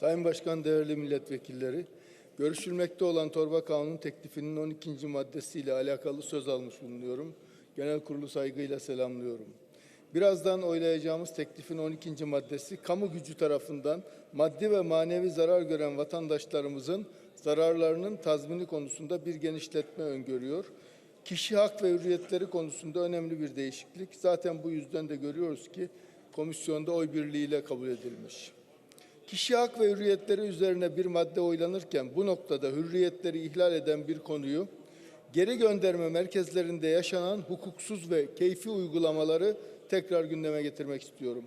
Sayın Başkan, değerli milletvekilleri, görüşülmekte olan torba kanun teklifinin 12. maddesiyle alakalı söz almış bulunuyorum. Genel kurulu saygıyla selamlıyorum. Birazdan oylayacağımız teklifin 12. maddesi, kamu gücü tarafından maddi ve manevi zarar gören vatandaşlarımızın zararlarının tazmini konusunda bir genişletme öngörüyor. Kişi hak ve hürriyetleri konusunda önemli bir değişiklik. Zaten bu yüzden de görüyoruz ki komisyonda oy birliğiyle kabul edilmiş. Kişi hak ve hürriyetleri üzerine bir madde oylanırken bu noktada hürriyetleri ihlal eden bir konuyu geri gönderme merkezlerinde yaşanan hukuksuz ve keyfi uygulamaları tekrar gündeme getirmek istiyorum.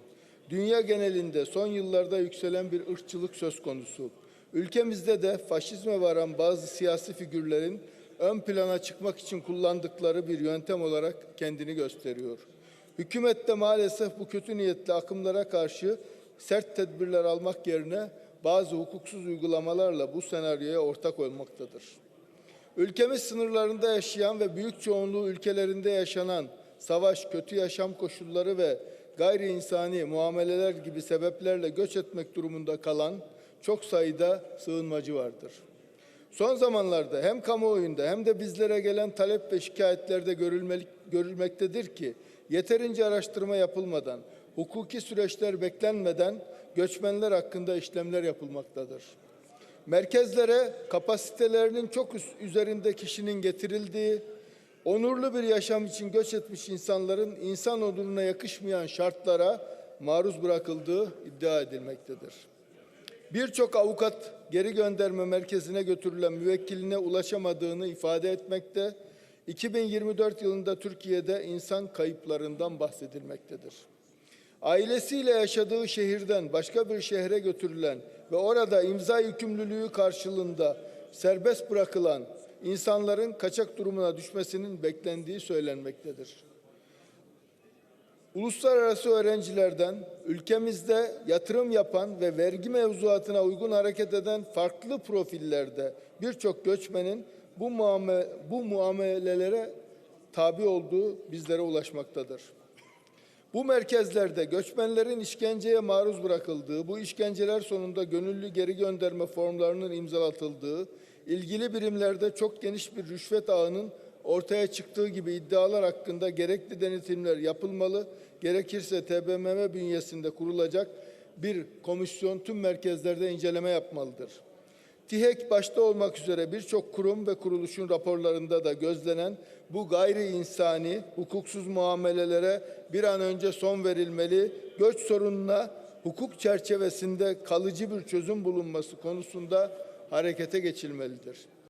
Dünya genelinde son yıllarda yükselen bir ırkçılık söz konusu. Ülkemizde de faşizme varan bazı siyasi figürlerin ön plana çıkmak için kullandıkları bir yöntem olarak kendini gösteriyor. Hükümet de maalesef bu kötü niyetli akımlara karşı sert tedbirler almak yerine bazı hukuksuz uygulamalarla bu senaryoya ortak olmaktadır. Ülkemiz sınırlarında yaşayan ve büyük çoğunluğu ülkelerinde yaşanan savaş, kötü yaşam koşulları ve gayri insani muameleler gibi sebeplerle göç etmek durumunda kalan çok sayıda sığınmacı vardır. Son zamanlarda hem kamuoyunda hem de bizlere gelen talep ve şikayetlerde görülmektedir ki yeterince araştırma yapılmadan, hukuki süreçler beklenmeden göçmenler hakkında işlemler yapılmaktadır. Merkezlere kapasitelerinin çok üzerinde kişinin getirildiği, onurlu bir yaşam için göç etmiş insanların insan onuruna yakışmayan şartlara maruz bırakıldığı iddia edilmektedir. Birçok avukat geri gönderme merkezine götürülen müvekkiline ulaşamadığını ifade etmekte. 2024 yılında Türkiye'de insan kayıplarından bahsedilmektedir. Ailesiyle yaşadığı şehirden başka bir şehre götürülen ve orada imza yükümlülüğü karşılığında serbest bırakılan insanların kaçak durumuna düşmesinin beklendiği söylenmektedir. Uluslararası öğrencilerden ülkemizde yatırım yapan ve vergi mevzuatına uygun hareket eden farklı profillerde birçok göçmenin bu, muame bu muamelelere tabi olduğu bizlere ulaşmaktadır. Bu merkezlerde göçmenlerin işkenceye maruz bırakıldığı, bu işkenceler sonunda gönüllü geri gönderme formlarının imzalatıldığı, ilgili birimlerde çok geniş bir rüşvet ağının ortaya çıktığı gibi iddialar hakkında gerekli denetimler yapılmalı, gerekirse TBMM bünyesinde kurulacak bir komisyon tüm merkezlerde inceleme yapmalıdır. TİHEK başta olmak üzere birçok kurum ve kuruluşun raporlarında da gözlenen bu gayri insani, hukuksuz muamelelere bir an önce son verilmeli, göç sorununa hukuk çerçevesinde kalıcı bir çözüm bulunması konusunda harekete geçilmelidir.